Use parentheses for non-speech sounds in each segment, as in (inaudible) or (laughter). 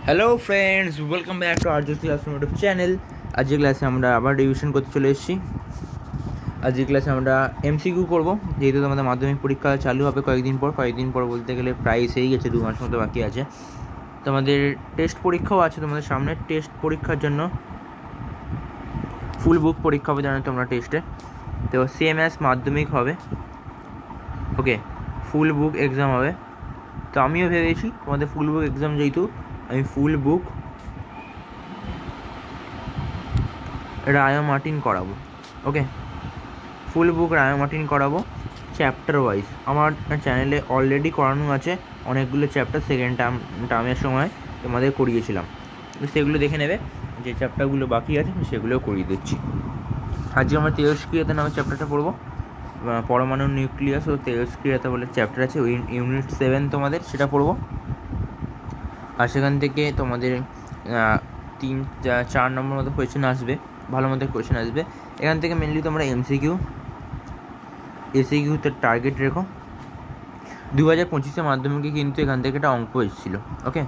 Hello friends welcome back to Arj's class YouTube channel আজকের ক্লাসে আমরা আবার রিভিশন করতে চলে এসেছি আজকের ক্লাসে আমরা এমসিকিউ করব যেহেতু আমাদের মাধ্যমিক পরীক্ষা চালু হবে কয়েকদিন পর কয়েকদিন পর বলতে গেলে প্রায় এসেই গেছে দু মাস মতো বাকি আছে তোমাদের টেস্ট পরীক্ষাও আছে তোমাদের সামনে টেস্ট পরীক্ষার জন্য ফুল বুক পরীক্ষা হবে জানো তোমরা টেস্টে তো সেম অ্যাস মাধ্যমিক হবে ওকে ফুল বুক এক্সাম হবে তো আমিও ভেবেছি তোমাদের ফুল বুক এক্সাম যেহেতু আমি ফুল বুক রায়া মার্টিন করাবো okay full book Ray Martin করাবো চ্যাপ্টার ওয়াইজ আমার চ্যানেলে অলরেডি করানো আছে অনেকগুলো চ্যাপ্টার সেকেন্ড টার্ম টার্মের সময় তোমাদের করিয়েছিলাম। সেগুলো দেখে নেবে, যে চ্যাপ্টারগুলো বাকি আছে আমি সেগুলোও করিয়ে দিচ্ছি। আজকে আমরা তেজস্ক্রিয়াতে নামে চ্যাপ্টারটা পড়ব। পরমাণু নিউক্লিয়াস ও তেজস্ক্রিয়াতে বলে চ্যাপ্টার আছে ইউনিট সেভেন তোমাদের সেটা পড়ব। আর সেখান থেকে তোমাদের তিন চার নম্বর মতো কোয়েশ্চেন আসবে, ভালো মতো কোয়েশ্চেন আসবে। এখান থেকে মেনলি তোমরা এমসিকিউ এসিকিউতে টার্গেট রেখো। দু হাজার পঁচিশে মাধ্যমিকে কিন্তু এখান থেকে একটা অঙ্ক এসেছিল ওকে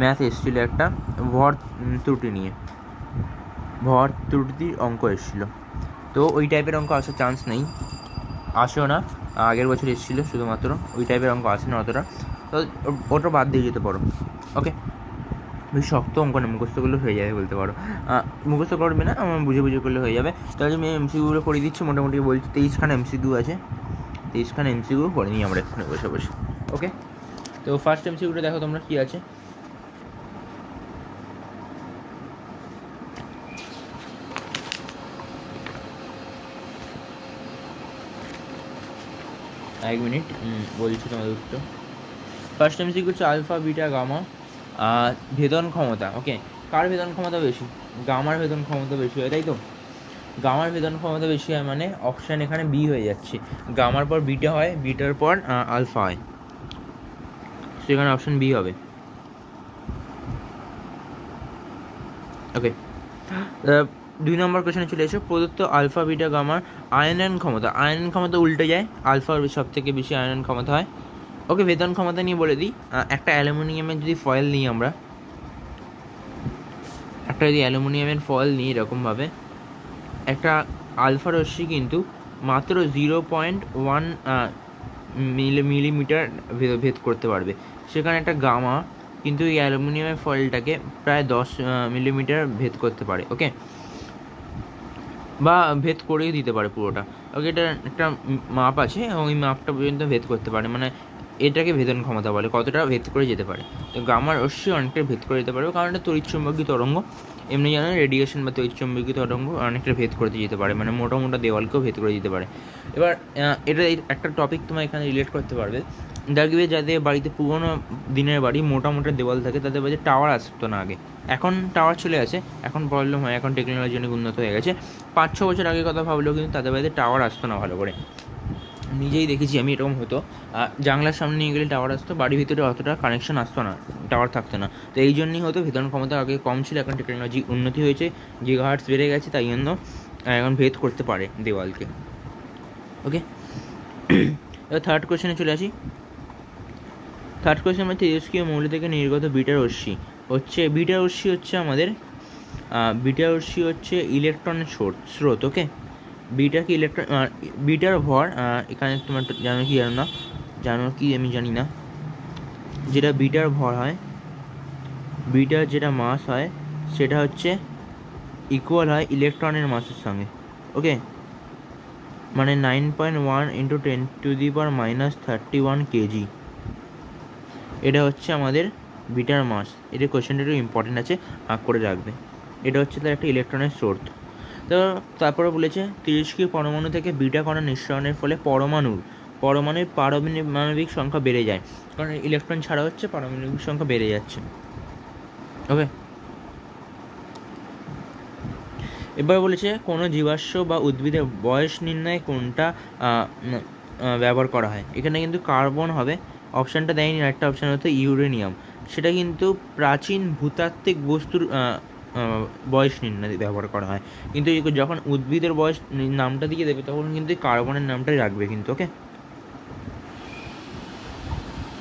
ম্যাথ এসেছিল একটা, ভর ত্রুটি নিয়ে। ভর ত্রুটির অঙ্ক এসেছিল। তো ওই টাইপের অঙ্ক আসার চান্স নেই। আসেও না, আগের বছর এসেছিল শুধুমাত্র, ওই টাইপের অঙ্ক আসে না অতটা। তো ওটা বাদ দিয়ে যেতে পারো। ওকে বেশ শক্ত অঙ্ক না, মুখস্থ করলে হয়ে যাবে বলতে পারো। মুখস্থ করবে না, আমার বুঝে বুঝে করলে হয়ে যাবে। তাহলে আমি এমসিগুলো করে দিচ্ছি, মোটামুটি বলছি তেইশখানা এমসিকিউ আছে। তেইশখানা এমসিকিউ করে নিই আমরা এখানে বসে বসে। ওকে তো ফার্স্ট এমসিকিউটা দেখো তোমরা কী আছে। এক মিনিট। বলছি তোমাদের উত্তর ফার্স্ট এমসিকিউ হচ্ছে আলফা বিটা গামা ভেদন ক্ষমতা ওকে কার ভেদন ক্ষমতা বেশি? গামার ভেদন ক্ষমতা বেশি হয়, তাই তো? গামার ভেদন ক্ষমতা বেশি হয় মানে অপশান এখানে বি হয়ে যাচ্ছে। গামার পর বিটা হয় বিটার পর আলফা হয়। সেখানে অপশান বি হবে। ওকে দুই নম্বর কোশ্চেনে চলে এসো। প্রদত্ত আলফা বিটা গামার আয়নন ক্ষমতা। আয়নন ক্ষমতা উল্টে যায়। আলফার সব থেকে বেশি আয়নন ক্ষমতা হয়। ওকে বেতন ক্ষমতা নিয়ে বলে দিই। একটা অ্যালুমিনিয়ামের যদি ফয়েল নিই আমরা, একটা যদি অ্যালুমিনিয়ামের ফয়েল নিই এরকমভাবে, একটা আলফা রশ্মি কিন্তু মাত্র জিরো পয়েন্ট ওয়ান মিলিমিটার ভেদ করতে পারবে। সেখানে একটা গামা কিন্তু এই অ্যালুমিনিয়ামের ফয়েলটাকে প্রায় দশ মিলিমিটার ভেদ করতে পারে। ওকে বা ভেদ করেই দিতে পারে পুরোটা। ওকে, এটা একটা মাপ আছে, এবং ওই মাপটা পর্যন্ত ভেদ করতে পারে। মানে এটাকে ভেদন ক্ষমতা বলে, কতটা ভেদ করে যেতে পারে। তো গামার অবশ্যই অনেকটা ভেদ করে যেতে পারে, কারণ এটা তড়িৎচুম্বকীয় তরঙ্গ। এমনি জানো রেডিয়েশন বা তড়িৎচুম্বকীয় তরঙ্গ অনেকটা ভেদ করতে যেতে পারে মানে মোটা মোটা দেওয়ালকেও ভেদ করে যেতে পারে। এবার এটা একটা টপিক তোমার এখানে রিলেট করতে পারবে। দেখবে যাদের বাড়িতে পুরোনো দিনের বাড়ি মোটা মোটা দেওয়াল থাকে তাদের বাড়িতে টাওয়ার আসতো না আগে। এখন টাওয়ার চলে আসে এখন প্রবলেম হয় এখন টেকনোলজি অনেক উন্নত হয়ে গেছে। পাঁচ ছ বছর আগে কথা ভাবলেও কিন্তু তাদের বাড়িতে টাওয়ার আসতো না ভালো করে। নিজেই দেখেছি আমি এরকম হতো। আহ, জানলার সামনে নিয়ে গেলে টাওয়ার আসতো বাড়ির ভিতরে অতটা কানেকশন আসতো না টাওয়ার থাকতো না। তো এই জন্যই হতো ভেতন ক্ষমতা আগে কম ছিল এখন টেকনোলজি উন্নতি হয়েছে জিগাহার্টস বেড়ে গেছে তাই জন্য এখন ভেদ করতে পারে দেওয়ালকে। ওকে (coughs) এবার থার্ড কোয়েশ্চেনে চলে আসি। থার্ড কোয়েশ্চেন আমরা তেজস্ক্রিয় মৌল থেকে নির্গত বিটা রশ্মি। হচ্ছে বিটা রশ্মি হচ্ছে আমাদের আহ, বিটা রশ্মি হচ্ছে ইলেকট্রনের স্রোত স্রোত ওকে বিটা কি ইলেকট্রন বিটার ভর এখানে তোমার জানো কি জানো না? জানো কি আমি জানি না। যেটা বিটার ভর হয় বিটার যেটা মাস হয় সেটা হচ্ছে ইকুয়াল হয় ইলেকট্রনের মাসের সঙ্গে ওকে মানে nine point one into ten to the power minus thirty one KG এটা হচ্ছে আমাদের বিটার মাস। এটা কোয়েশ্চেনটা একটু ইম্পর্টেন্ট আছে, ভাগ করে রাখবে। এটা হচ্ছে তার একটা ইলেকট্রনের সোর্স তো তারপরে বলেছে তিরস্ক্রিয় পরমাণু থেকে বিটা কণা নিঃসরণের ফলে পরমাণুর পরমাণুর পারমাণবিক সংখ্যা বেড়ে যায়। কারণ ইলেকট্রন ছাড়া হচ্ছে, পারমাণবিক সংখ্যা বেড়ে যাচ্ছে। ওকে এবার বলেছে, কোনো জীবাশ্ম বা উদ্ভিদের বয়স নির্ণয়ে কোনটা ব্যবহার করা হয়? এখানে কিন্তু কার্বন হবে অপশানটা দেয়নি একটা অপশান হতো ইউরেনিয়াম। সেটা কিন্তু প্রাচীন ভূতাত্ত্বিক বস্তুর বয়স নির্ণয় ব্যবহার করা হয়। কিন্তু যখন উদ্ভিদের বয়স নামটা দিয়ে দেবে, তখন কিন্তু কার্বনের নামটাই রাখবে কিন্তু, ওকে?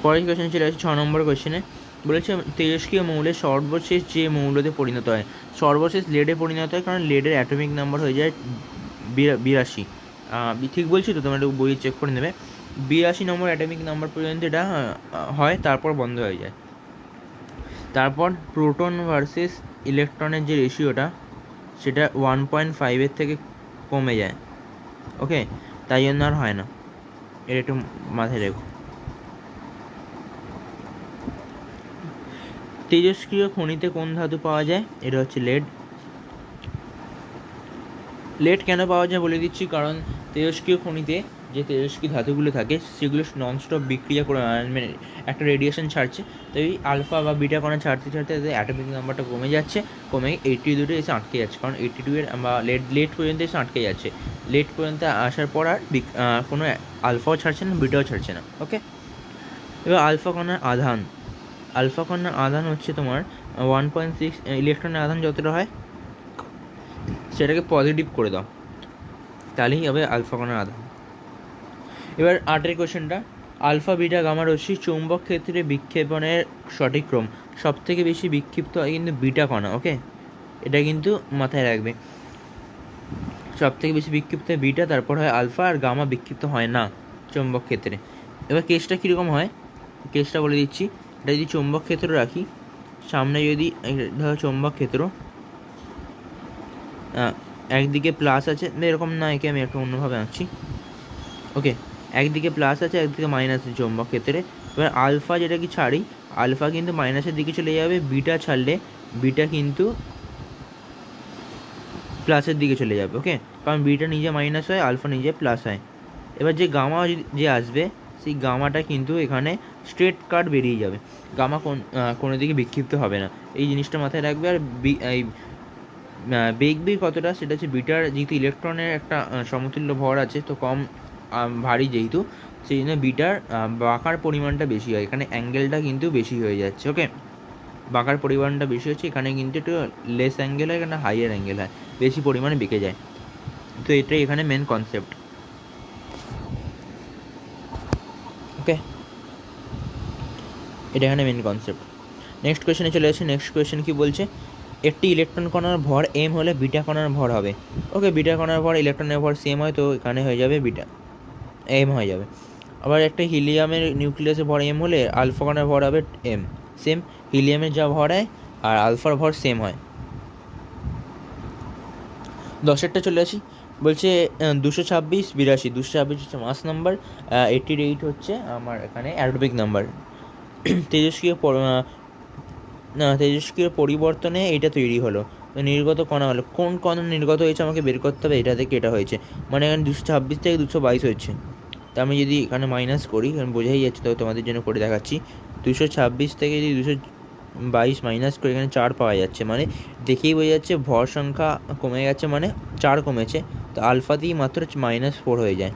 পরের কোয়েশ্চেন চলে আসছে ছ নম্বর কোয়েশ্চেনে বলেছে তেজস্ক্রিয় মৌলের সর্বশেষ যে মৌলতে পরিণত হয়। সর্বশেষ লেডে পরিণত হয় কারণ লেডের অ্যাটমিক নাম্বার হয়ে যায় বিরা- বিরাশি। ঠিক বলছি তো? তোমরা একটু বই চেক করে নেবে। বিরাশি নম্বর অ্যাটমিক নাম্বার পর্যন্ত এটা হয়, তারপর বন্ধ হয়ে যায়। তারপর প্রোটন ভার্সেস ইলেকট্রনের যে রেশিওটা, সেটা ওয়ান পয়েন্ট ফাইভের থেকে কমে যায়। ওকে? তাই জন্য আর হয় না। এটা একটু মাথায় রেখো। তেজস্ক্রিয় খনিতে কোন ধাতু পাওয়া যায়? এটা হচ্ছে লেড। লেড কেন পাওয়া যায় বলে দিচ্ছি, কারণ তেজস্ক্রিয় খনিতে যে তেজস্ক্রিয় ধাতুগুলো থাকে, সেগুলো ননস্টপ বিক্রিয়া করে মানে একটা রেডিয়েশন ছাড়ছে। তো এই আলফা বা বিটা কণা ছাড়তে ছাড়তে তাদের অ্যাটমিক নাম্বারটা কমে যাচ্ছে, কমে এইটটি দুটো এসে আটকে যাচ্ছে। কারণ এইটটি টু এর বা লেট লেট পর্যন্ত এসে আটকে যাচ্ছে। লেট পর্যন্ত আসার পর আর কোনো আলফাও ছাড়ছে না বিটাও ছাড়ছে না ওকে এবার আলফা কণার আধান। আলফা কণার আধান হচ্ছে তোমার ওয়ান পয়েন্ট সিক্স ইলেকট্রনের আধান যতটা হয়, সেটাকে পজিটিভ করে দাও। তাহলেই হবে আলফা কণার আধান। এবার আটের কোশ্চেনটা। আলফা, বিটা, গামা, রশ্মি, চৌম্বক ক্ষেত্রে বিক্ষেপণের সঠিক ক্রম। সব থেকে বেশি বিক্ষিপ্ত হয় কিন্তু বিটা কণা, ওকে? এটা কিন্তু মাথায় রাখবে। সব থেকে বেশি বিক্ষিপ্ত হয় বিটা, তারপর হয় আলফা, আর গামা বিক্ষিপ্ত হয় না চৌম্বক ক্ষেত্রে। এবার কেসটা কীরকম হয়? কেসটা বলে দিচ্ছি। এটা যদি চৌম্বক ক্ষেত্র রাখি, সামনে যদি ধরো চৌম্বক ক্ষেত্র একদিকে প্লাস আছে, এরকম না, একে আমি একটু অন্যভাবে আঁকছি। ওকে? একদিকে প্লাস আছে, একদিকে মাইনাস আছে চৌম্বক ক্ষেত্রে। এবার আলফা যেটা কি ছাড়ি আলফা কিন্তু মাইনাসের দিকে চলে যাবে বিটা ছাড়লে বিটা কিন্তু প্লাসের দিকে চলে যাবে ওকে কারণ বিটা নিজে মাইনাস হয় আলফা নিজে প্লাস হয়। এবার যে গামা যে আসবে, সেই গামাটা কিন্তু এখানে স্ট্রেট কাট বেরিয়ে যাবে। গামা কোন কোনো দিকে বিক্ষিপ্ত হবে না। এই জিনিসটা মাথায় রাখবে, আর এই বেগ বি কতটা, সেটা হচ্ছে বিটার যেহেতু ইলেকট্রনের একটা সমতুল্য ভর আছে, তো কম ভারী যেহেতু, সেই জন্য বিটার বাঁকার পরিমাণটা বেশি হয়। এখানে অ্যাঙ্গেলটা কিন্তু বেশি হয়ে যাচ্ছে, ওকে? বাঁকার পরিমাণটা বেশি হচ্ছে, এখানে কিন্তু একটু লেস অ্যাঙ্গেল হয়, এখানে হাইয়ার অ্যাঙ্গেল হয়, বেশি পরিমাণে বেঁকে যায়। তো এটাই এখানে মেন কনসেপ্ট ওকে? এটা এখানে মেন কনসেপ্ট নেক্সট কোয়েশনে চলে আসছে নেক্সট কোয়েশন কি বলছে? একটি ইলেকট্রন কণার ভর এম হলে বিটা কণার ভর হবে। ওকে, বিটা কণার ভর ইলেকট্রনের ভর সেম হয়, তো এখানে হয়ে যাবে বিটা। এম হয়ে যাবে। আবার একটা হিলিয়ামের নিউক্লিয়াসের ভর এম হলে আলফা কণার ভর হবে এম সেম হিলিয়ামের যা ভর হয় আর আলফার ভর সেম হয়। দশেরটা চলে আসি। বলছে দুশো ছাব্বিশ, বিরাশি। দুশো ছাব্বিশ হচ্ছে মাস নাম্বার এইটটি এইট হচ্ছে আমার এখানে অ্যারোবিক নাম্বার তেজস্ক্রিয় না, তেজস্ক্রিয় পরিবর্তনে এটা তৈরি হলো। নির্গত কণা হলো। কোন কণা নির্গত হয়েছে আমাকে বের করতে হবে, এটা থেকে এটা হয়েছে। মানে এখানে দুশো ছাব্বিশ থেকে দুশো বাইশ হচ্ছে তা আমি যদি এখানে মাইনাস করি, কারণ বোঝাই যাচ্ছে তো তোমাদের জন্য করে দেখাচ্ছি, দুশো ছাব্বিশ থেকে যদি দুশো বাইশ মাইনাস করে এখানে চার পাওয়া যাচ্ছে মানে দেখেই বোঝা যাচ্ছে ভর সংখ্যা কমে গেছে মানে চার কমেছে, তো আলফাতেই মাত্র মাইনাস ফোর হয়ে যায়।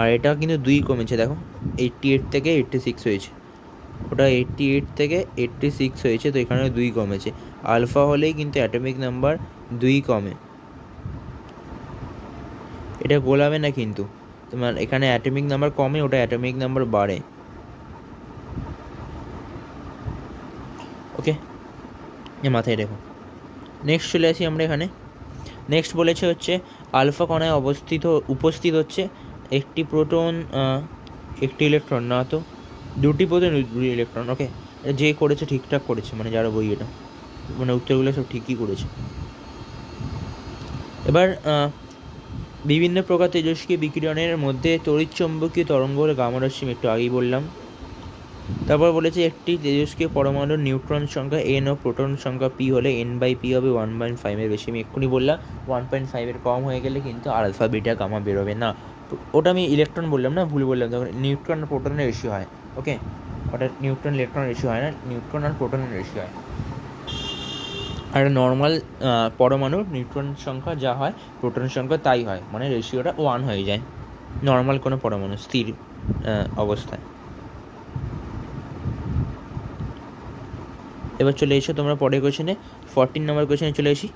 আর এটা কিন্তু দুই কমেছে, দেখো এইট্টি এইট থেকে এইট্টি সিক্স হয়েছে। ওটা এইট্টি এইট থেকে এইট্টি সিক্স হয়েছে, তো এখানে দুই কমেছে। আলফা হলেই কিন্তু অ্যাটমিক নাম্বার দুই কমে। এটা গোলাবে না কিন্তু। তোমার এখানে অ্যাটমিক নাম্বার কমে, ওটা অ্যাটমিক নাম্বার বাড়ে। ওকে এ মাথায় রেখো। নেক্সট চলে আসি আমরা এখানে। নেক্সট বলেছে হচ্ছে আলফা কণায় অবস্থিত, উপস্থিত হচ্ছে একটি প্রোটন একটি ইলেকট্রন না তো, দুটি প্রোটন দুটি ইলেকট্রন ওকে যে করেছে ঠিকঠাক করেছে মানে যারা বই এটা। মানে উত্তরগুলো সব ঠিকই করেছে। এবার বিভিন্ন প্রকার তেজস্ক্রিয় বিকিরণের মধ্যে তড়িৎচুম্বকীয় তরঙ্গ হলো গামা রশ্মি একটু আগেই বললাম। তারপর বলেছে একটি তেজস্ক্রিয় পরমাণুর নিউট্রন সংখ্যা এন ও প্রোটন সংখ্যা পি হলে এন বাই পি হবে ওয়ান পয়েন্ট ফাইভের বেশি। আমি এক্ষুনি বললাম ওয়ান পয়েন্ট ফাইভের কম হয়ে গেলে কিন্তু আলফা, বিটা, গামা বেরোবে না। ওটা আমি ইলেকট্রন বললাম না, ভুল বললাম। তখন নিউট্রন আর প্রোটনের রেশিও হয় ওকে ওটা নিউট্রন ইলেকট্রন রেশিও হয় না, নিউট্রন আর প্রোটনের রেশিও হয়। আর নর্মাল পরমাণুর নিউট্রন সংখ্যা যা হয় প্রোটন সংখ্যা তাই হয় মানে রেশিওটা ওয়ান হয়ে যায়। নর্মাল কোনো পরমাণু, স্থির অবস্থায়। এবার চলে এসো তোমরা পরের কোয়েশনে ফোরটিন নম্বর কোয়েশনে চলে এসি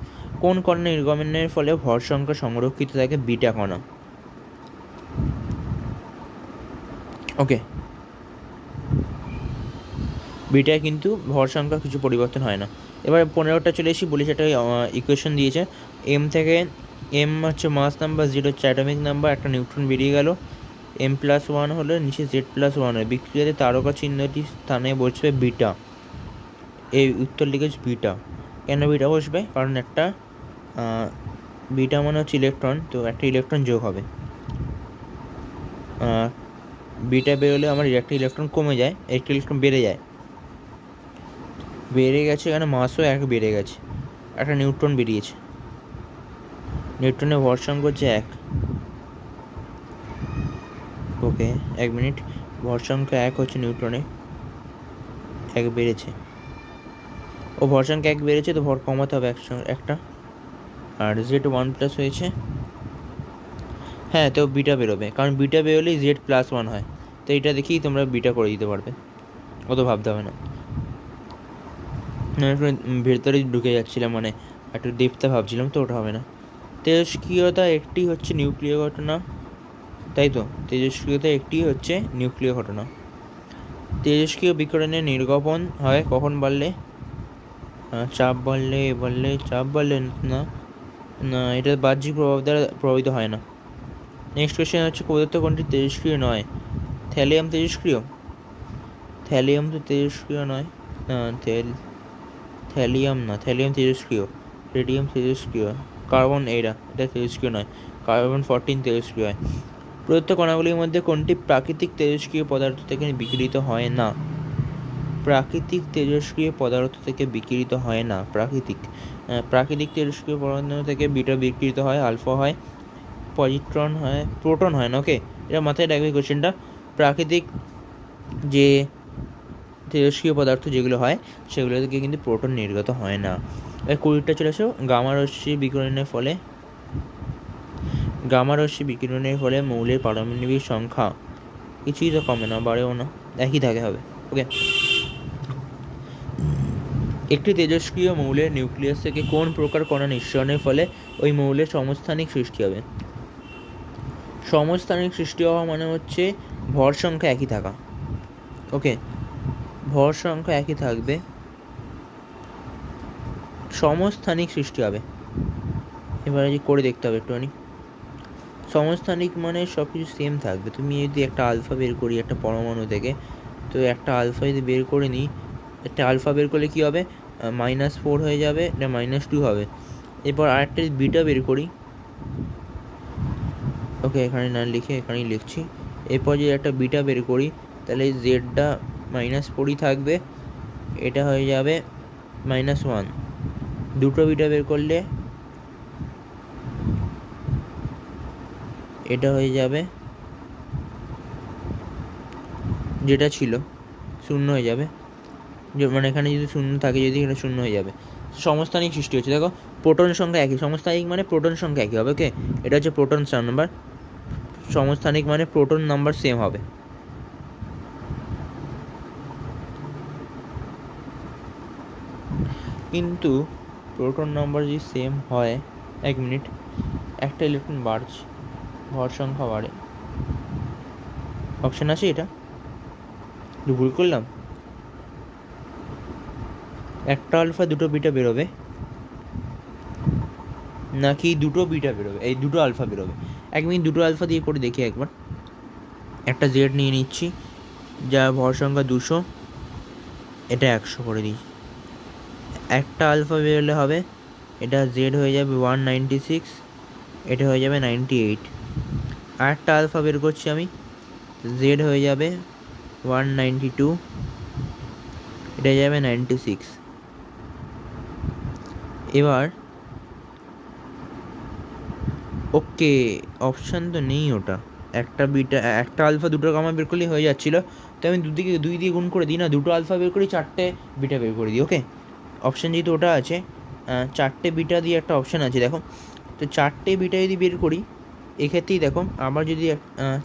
কোন কণা নির্গমনের ফলে ভর সংখ্যা সংরক্ষিত থাকে বিটা কণা ওকে। বিটায় কিন্তু ভর সংখ্যা কিছু পরিবর্তন হয় না। এবার পনেরোটা চলে এসেছি বলি সেটা ইকুয়েশন দিয়েছে। এম থেকে এম হচ্ছে মাস নাম্বার জিরো হচ্ছে অ্যাটমিক নাম্বার একটা নিউট্রন বেরিয়ে গেল। এম প্লাস ওয়ান হলে নিচে জেড প্লাস ওয়ান হয়। বিক্রিয়াতে তারকা চিহ্নটি স্থানে বসবে বিটা। এই উত্তর লিখেছে বিটা। কেন বিটা বসবে? কারণ একটা বিটা মানে হচ্ছে ইলেকট্রন তো একটা ইলেকট্রন যোগ হবে। বিটা বেরোলে আমার একটা ইলেকট্রন কমে যায়, একটা ইলেকট্রন বেড়ে যায়। বেড়ে গেছে এখানে মাসও এক বেড়ে গেছে। একটা নিউট্রন বেরিয়েছে। নিউট্রনের ভর হচ্ছে এক। ওকে, এক মিনিট। ভর সংখ্যা এক হচ্ছে নিউট্রনে। এক বেড়েছে। ও ভর সংখ্যা এক বেড়েছে তো ভর কমাতে হবে একটা। আর জেড ওয়ান প্লাস হয়েছে। হ্যাঁ তো বিটা বেরোবে। কারণ বিটা বেরোলেই জেড প্লাস ওয়ান হয়। তো এটা দেখেই তোমরা বিটা করে দিতে পারবে। অত ভাবতে হবে না। না একটু ভেতরে ঢুকে যাচ্ছিলাম মানে একটু ডেপতে ভাবছিলাম তো, ওটা হবে না। তেজস্ক্রিয়তা একটি হচ্ছে নিউক্লিয় ঘটনা, তাই তো? তেজস্ক্রিয়তা একটি হচ্ছে নিউক্লিয় ঘটনা। তেজস্ক্রিয় বিকিরণের নির্গমন হয় কখন বাড়লে চাপ বাড়লে এ চাপ বাড়লে না না, এটা বাহ্যিক প্রভাব দ্বারা প্রভাবিত হয় না। নেক্সট কোয়েশ্চেন হচ্ছে পদার্থ কোনটি তেজস্ক্রিয় নয়? থ্যালিয়াম তেজস্ক্রিয়? থ্যালিয়াম তো তেজস্ক্রিয় নয়। থ্যাল থ্যালিয়াম না, থ্যালিয়াম তেজস্ক্রিয়, রেডিয়াম তেজস্ক্রিয়, কার্বন এইটা, এটা তেজস্ক্রিয় নয়, কার্বন ফোরটিন তেজস্ক্রিয় হয়। প্রদত্ত কণাগুলির মধ্যে কোনটি প্রাকৃতিক তেজস্ক্রিয় পদার্থ থেকে বিকৃত হয় না? প্রাকৃতিক তেজস্ক্রিয় পদার্থ থেকে বিকৃত হয় না, প্রাকৃতিক। প্রাকৃতিক তেজস্ক্রিয় পদার্থ থেকে বিটা বিকৃত হয়, আলফা হয়, পজিট্রন হয়, প্রোটন হয় না ওকে এটা মাথায় রাখবে কোশ্চেনটা প্রাকৃতিক যে তেজস্ক্রিয় পদার্থ যেগুলো হয় সেগুলো থেকে কিন্তু প্রোটন নির্গত হয় না। এবার কুড়িটা চলে আসো গামা রশ্মি বিকিরণের ফলে, গামা রশ্মি বিকিরণের ফলে মৌলের পারমাণবিক সংখ্যা কিছুই তো কমে না, বাড়েও না, একই থাকে হবে ওকে একটি তেজস্ক্রিয় মৌলের নিউক্লিয়াস থেকে কোন প্রকার কণা নিঃসরণের ফলে ওই মৌলের সমস্থানিক সৃষ্টি হবে? সমস্থানিক সৃষ্টি হওয়া মানে হচ্ছে ভর সংখ্যা একই থাকা ওকে ভর সংখ্যা একই থাকবে। সমস্থানিক সৃষ্টি হবে। এবারে যে করে দেখতে হবে একটুখানি। সমস্থানিক মানে সব কিছু সেম থাকবে। তুমি যদি একটা আলফা বের করি, একটা পরমাণু থেকে, তো একটা আলফা যদি বের করে নিই, একটা আলফা বের করলে কী হবে? মাইনাস ফোর হয়ে যাবে, এটা মাইনাস টু হবে। এরপর আরেকটা যদি বিটা বের করি ওকে এখানে না লিখে এখানেই লিখছি। এরপর যদি একটা বিটা বের করি, তাহলে জেডটা মাইনাস ফোরই থাকবে, এটা হয়ে যাবে মাইনাস ওয়ান দুটো বিটা বের করলে এটা হয়ে যাবে যেটা ছিল, শূন্য হয়ে যাবে। মানে এখানে যদি শূন্য থাকে, যদি এটা শূন্য হয়ে যাবে। সমস্থানিক সৃষ্টি হচ্ছে। দেখো প্রোটন সংখ্যা একই। সমস্থানিক মানে প্রোটন সংখ্যা একই হবে ওকে এটা হচ্ছে প্রোটন নাম্বার সমস্থানিক মানে প্রোটন নাম্বার সেম হবে। কিন্তু প্রোটন নাম্বার যদি সেম হয়, এক মিনিট একটা ইলেকট্রন বাড়ছে ভর সংখ্যা বাড়ে। অপশান আছে এটা? ভুল করলাম? একটা আলফা দুটো বিটা বেরোবে, নাকি দুটো বিটা বেরোবে, এই দুটো আলফা বেরোবে। এক মিনিট দুটো আলফা দিয়ে করে দেখি একবার। একটা জেড নিয়ে নিচ্ছি, যা ভর সংখ্যা দুশো, এটা একশো করে দিই। একটা আলফা বেরোলে হবে, এটা জেড হয়ে যাবে ওয়ান নাইনটি সিক্স এটা হয়ে যাবে নাইনটি এইট আর একটা আলফা বের করছি আমি জেড হয়ে যাবে ওয়ান নাইনটি টু এটা যাবে নাইনটি সিক্স এবার ওকে অপশান তো নেই ওটা। একটা বিটা একটা আলফা দুটো গামা বের করলেই হয়ে যাচ্ছিল, তো আমি দুদিকে, দুই দিয়ে গুণ করে দিই না, দুটো আলফা বের করি, চারটে বিটা বের করে দিই ওকে অপশান যেহেতু ওটা আছে চারটে বিটা দিয়ে একটা অপশান আছে, দেখো। তো চারটে বিটা যদি বের করি, এক্ষেত্রেই দেখো, আবার যদি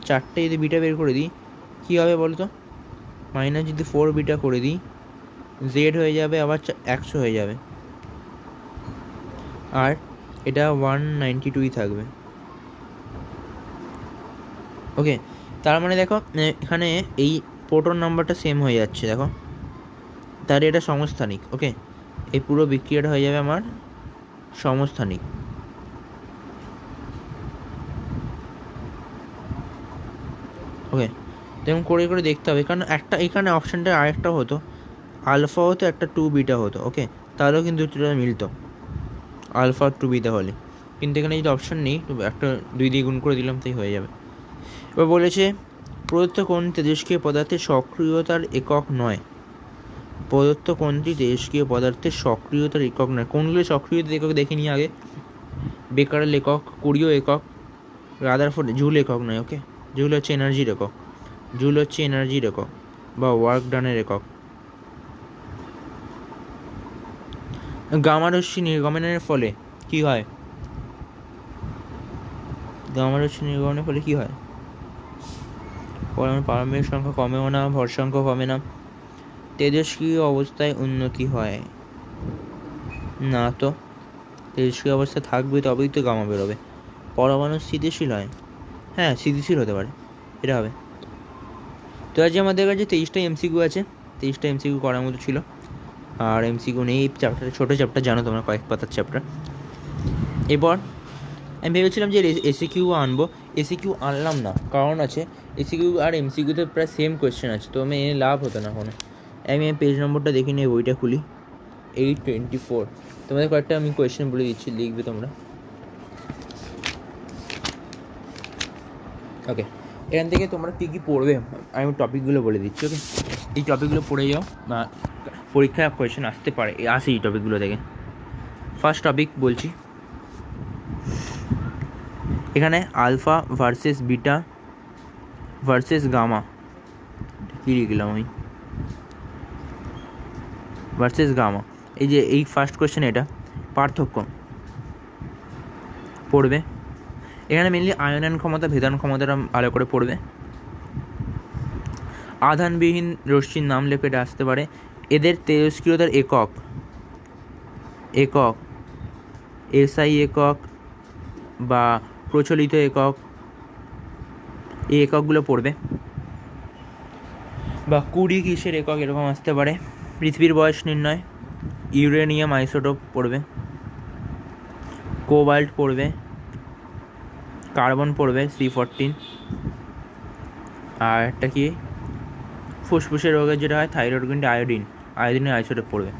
চারটে যদি বিটা বের করে দিই, কী হবে বলো তো মাইনাস যদি ফোর বিটা করে দিই জেড হয়ে যাবে, আবার একশো হয়ে যাবে। আর এটা ওয়ান নাইনটি টুই থাকবে। ওকে তার মানে দেখো এখানে এই প্রোটন নাম্বারটা সেম হয়ে যাচ্ছে, দেখো। তাহলে এটা সমস্থানিক ওকে এই পুরো বিক্রিয়াটা হয়ে যাবে আমার সমস্থানিক। ওকে তেমন করে করে দেখতে হবে, কারণ একটা এখানে অপশানটা আরেকটা হতো আলফা হতো, একটা টু বিটা হতো ওকে তাহলেও কিন্তু দুটোটা মিলতো আলফা টু বিটা হলে। কিন্তু এখানে যদি অপশান নেই একটা দুই দিয়ে গুণ করে দিলাম, তাই হয়ে যাবে। এবার বলেছে, প্রদত্ত কোন তেজস্ক্রিয় পদার্থের সক্রিয়তার একক নয়। প্রদত্ত কোনটি তেজস্ক্রিয় পদার্থের সক্রিয়তার একক নয়? কোনগুলো সক্রিয়তার একক দেখে নিই আগে? বেকারের একক কুড়িও একক, রাদারফোর্ড, জুল একক নয় ওকে জুল হচ্ছে এনার্জির একক। জুল হচ্ছে এনার্জির একক বা ওয়ার্ক ডানের একক। গামারশ্মি নির্গমনের ফলে কি হয়? গামারশ্মি নির্গমনের ফলে কি হয়? পরমাণুর পারমাণবিক সংখ্যা কমেও না, ভর সংখ্যা কমে না। তেজস্ক্রিয় অবস্থায় উন্নতি হয়। না তো তেজস্ক্রিয় অবস্থায় থাকবে তবেই তো গামা বেরোবে। পরমাণু স্থিতিশীল হয়। হ্যাঁ স্থিতিশীল হতে পারে। এটা হবে। তো আজ আমাদের কাছে তেইশটা এমসিকিউ আছে। তেইশটা এমসিকিউ করার মতো ছিল। আর এমসিকিউ নেই, এই চ্যাপ্টার ছোটো চ্যাপ্টার জানো তোমরা, কয়েক পাতার চ্যাপ্টার এরপর আমি ভেবেছিলাম যে এসি কিউ আনব। এসি কিউ আনলাম না। কারণ আছে এসি কিউ আর এমসিকিউতে প্রায় সেম কোয়েশ্চেন আছে। তো আমি লাভ হতো না কোনো। আমি পেজ নম্বরটা দেখে নিয়ে বইটা খুলি। এইট টোয়েন্টি ফোর তোমাদের কয়েকটা আমি কোয়েশ্চেন বলে দিচ্ছি, লিখবে তোমরা। ওকে এখান থেকে তোমরা কী কী পড়বে? আমি টপিকগুলো বলে দিচ্ছি ওকে এই টপিকগুলো পড়ে যাও পরীক্ষায় কোয়েশ্চেন আসতে পারে। আসে এই টপিকগুলো থেকে। ফার্স্ট টপিক বলছি। এখানে alpha versus beta versus gamma কী লিখলাম আমি? ভার্সেস গামা এই যে এই ফার্স্ট কোয়েশ্চেন এটা, পার্থক্য পড়বে। এখানে মেনলি আয়নন ক্ষমতা, ভেদান ক্ষমতাটা ভালো করে পড়বে। আধানবিহীন রশ্মির নাম লেখে এটা আসতে পারে। এদের তেজস্ক্রিয়তার একক একক এসআই একক বা প্রচলিত একক, এই এককগুলো পড়বে। বা কুড়ি কিসের একক এরকম আসতে পারে। পৃথিবীর বয়স নির্ণয়, ইউরেনিয়াম আইসোটোপ পড়বে, কোবাল্ট পড়বে, কার্বন পড়বে সি ফোরটিন, আর একটা কি, ফুসফুসের রোগের যেটা হয়, থাইরয়েড কিন্তু আয়োডিন আয়োডিনের আইসোটোপ পড়বে।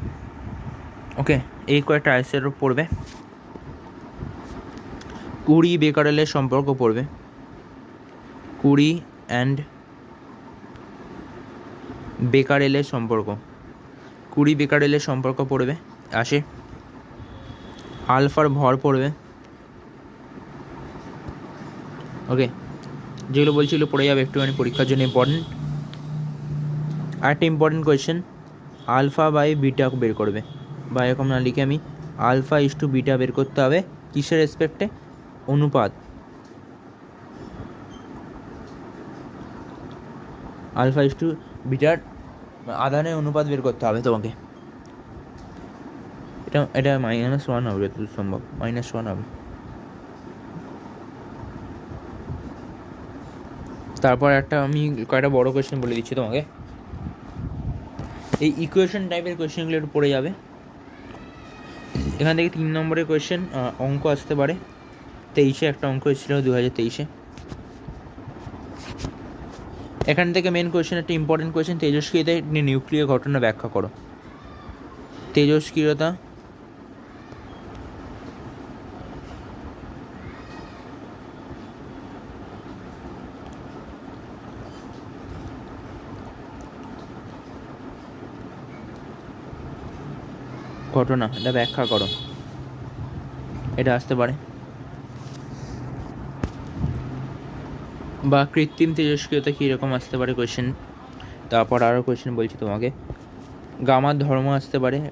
ওকে এই কয়েকটা আইসোটোপ পড়বে। কুড়ি বেকারেলের সম্পর্ক পড়বে। কুড়ি অ্যান্ড বেকারেলের সম্পর্ক। কুড়ি বেকারেলের সম্পর্ক পড়বে, আসে। আলফার ভর পড়বে। ওকে যেগুলো বলছিল পড়ে যাবে একটুখানি পরীক্ষার জন্য ইম্পর্টেন্ট আরেকটা important question alpha by beta বের করবে। বা এরকম না লিখে আমি, আলফা ইস টু বিটা বের করতে হবে কিসের রেসপেক্টে অনুপাত। আলফা ইস টু বিটার আধানের অনুপাত বের করতে হবে তোমাকে। এটা এটা মাইনাস ওয়ান হবে যতদূর সম্ভব। মাইনাস ওয়ান হবে। তারপর একটা আমি কয়েকটা বড় কোয়েশ্চেন বলে দিচ্ছি তোমাকে। এই ইকুয়েশন টাইপের কোয়েশ্চেনগুলো একটু পড়ে যাবে। এখান থেকে তিন নম্বরের কোয়েশ্চেন অঙ্ক আসতে পারে। তেইশে একটা অঙ্ক এসেছিল দু হাজার তেইশে। এখান থেকে মেন কোয়েশ্চেন একটা ইম্পর্টেন্ট কোয়েশ্চেন তেজস্ক্রিয়তা নিউক্লিয় ঘটনা ব্যাখ্যা করো। তেজস্ক্রিয়তা? ঘটনা, এটা ব্যাখ্যা করো। এটা আসতে পারে। বা কৃত্রিম তেজস্ক্রিয়তা কীরকম আসতে পারে কোয়েশ্চেন তারপর আরও কোয়েশ্চেন বলছি তোমাকে। গামার ধর্ম আসতে পারে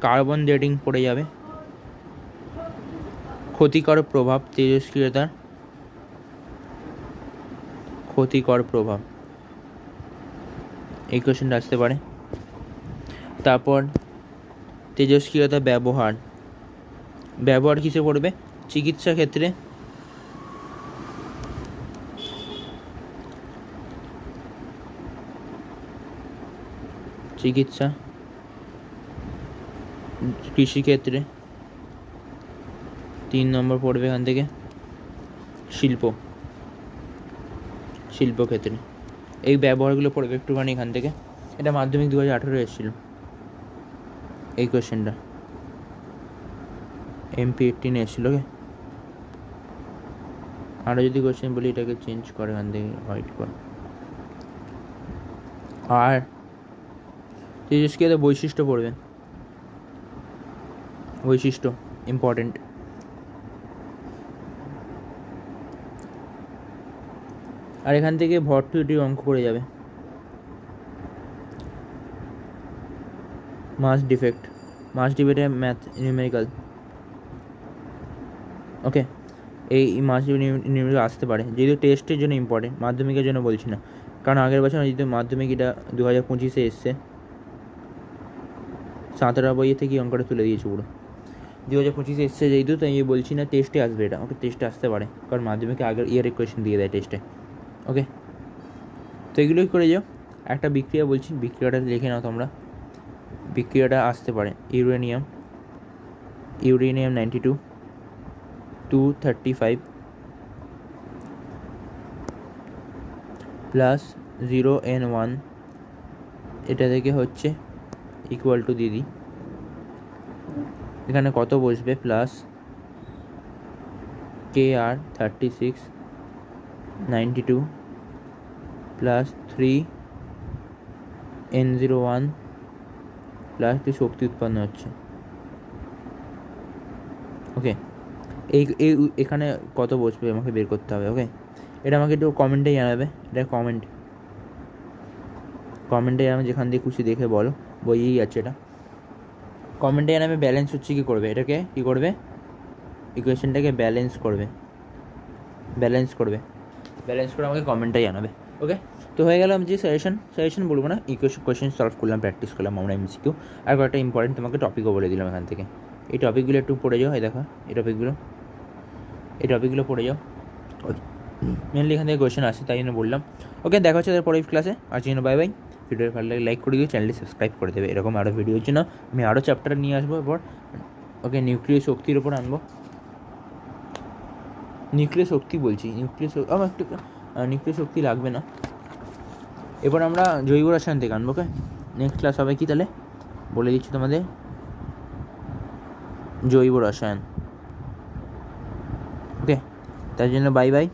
কার্বন ডেটিং পড়ে যাবে। ক্ষতিকর প্রভাব, তেজস্ক্রিয়তার ক্ষতিকর প্রভাব। এই কোয়েশ্চেনটা আসতে পারে। তারপর তেজস্ক্রিয়তা ব্যবহার। ব্যবহার কিসে পড়বে? চিকিৎসা ক্ষেত্রে চিকিৎসা কৃষিক্ষেত্রে। তিন নম্বর পড়বে এখান থেকে শিল্প। শিল্পক্ষেত্রে। এই ব্যবহারগুলো পড়বে একটুখানি এখান থেকে। এটা মাধ্যমিক দু হাজার আঠেরো এসেছিল। এই কোয়েশ্চেনটা এমপি এইটিনে এসেছিল ওকে আরও যদি কোয়েশ্চেন বলি, এটাকে চেঞ্জ করে এখান থেকে হোয়াইট কর। আর তেজস্ক্রিয়তা বৈশিষ্ট্য পড়বে। বৈশিষ্ট্য ইম্পর্টেন্ট আর এখান থেকে ভর্তুটির অঙ্ক করে যাবে। মাস ডিফেক্ট মাস ডিফেক্টে ম্যাথ নিউমেরিক্যাল ওকে এই মাস নিউমেরিক্যাল আসতে পারে। যেহেতু টেস্টের জন্য ইম্পর্টেন্ট মাধ্যমিকের জন্য বলছি না। কারণ আগের বছর যেহেতু মাধ্যমিক এটা দু হাজার পঁচিশে এসছে সাঁতারা বইয়ে থেকে অঙ্কটা তুলে দিয়েছে পুরো। দু হাজার পঁচিশে এসছে যেহেতু তাই বলছি না টেস্টে আসবে এটা ওকে টেস্টে আসতে পারে, কারণ মাধ্যমিকে আগের ইয়ারের কোয়েশ্চেন দিয়ে দেয় টেস্টে ওকে তো এগুলোই করে যাও। একটা বিক্রিয়া বলছি, বিক্রিয়াটা লিখে নাও তোমরা। বিক্রিয়াটা আসতে পারে uranium uranium ninety two two thirty five plus zero N one এটা থেকে হচ্ছে ইকুয়াল টু দিদি এখানে কত বসবে? Plus K R thirty six ninety two plus three N zero one plus একটি শক্তি উৎপন্ন হচ্ছে। ওকে এই এই এখানে কত বসবে? আমাকে বের করতে হবে ওকে এটা আমাকে একটু কমেন্টে জানাবে। এটা কমেন্ট কমেন্টে জানাবে, যেখান দিয়ে খুশি দেখে বলো। বইয়েই আছে এটা কমেন্টে জানাবে ব্যালেন্স হচ্ছে কী করবে এটাকে কী করবে ইকুয়েশনটাকে ব্যালেন্স করবে ব্যালেন্স করবে ব্যালেন্স করে আমাকে কমেন্টে জানাবে ওকে তো হয়ে গেলাম যে সাজেশন সাজেশন বলব না ইকুয়েশন কোয়েশন সলভ করলাম প্র্যাকটিস করলাম আমরা এমসিকিউ আর কয়েকটা ইম্পর্টেন্ট তোমাকে টপিকও বলে দিলাম এখান থেকে এই টপিকগুলো একটু পড়ে যাও এই দেখো এই টপিকগুলো এই টপিকগুলো পড়ে যাও মেনলি এখান থেকে কোয়েশন আসে তাই জন্য বললাম ওকে দেখা হচ্ছে তার পরের ক্লাসে আর জন্য বাই বাই ভিডিও ভালো লাগে লাইক করে দিও চ্যানেলটি সাবস্ক্রাইব করে দেবে। এরকম আরও ভিডিওর জন্য আমি আরও চ্যাপ্টার নিয়ে আসব এরপর ওকে নিউক্লিয় শক্তির ওপর আনব। নিউক্লিয় শক্তি বলছি নিউক্লিয় আমার একটু নিউক্লিয় শক্তি লাগবে না। এবার আমরা জৈব রসায়ন থেকে আনব ওকে নেক্সট ক্লাস হবে কি তাহলে? বলে দিচ্ছি তোমাদের। জৈব রসায়ন। ওকে তার জন্য বাই বাই